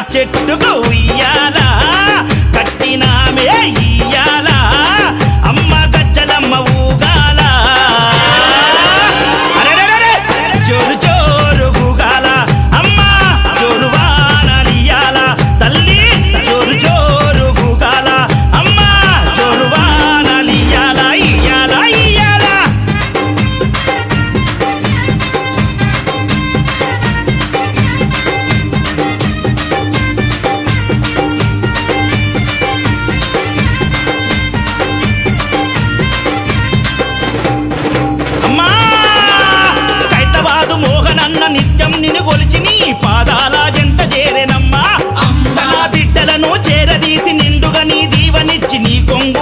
చెట్టుకు ఉయ్యాల? కట్టినామే ఇయ్యాల? Congo.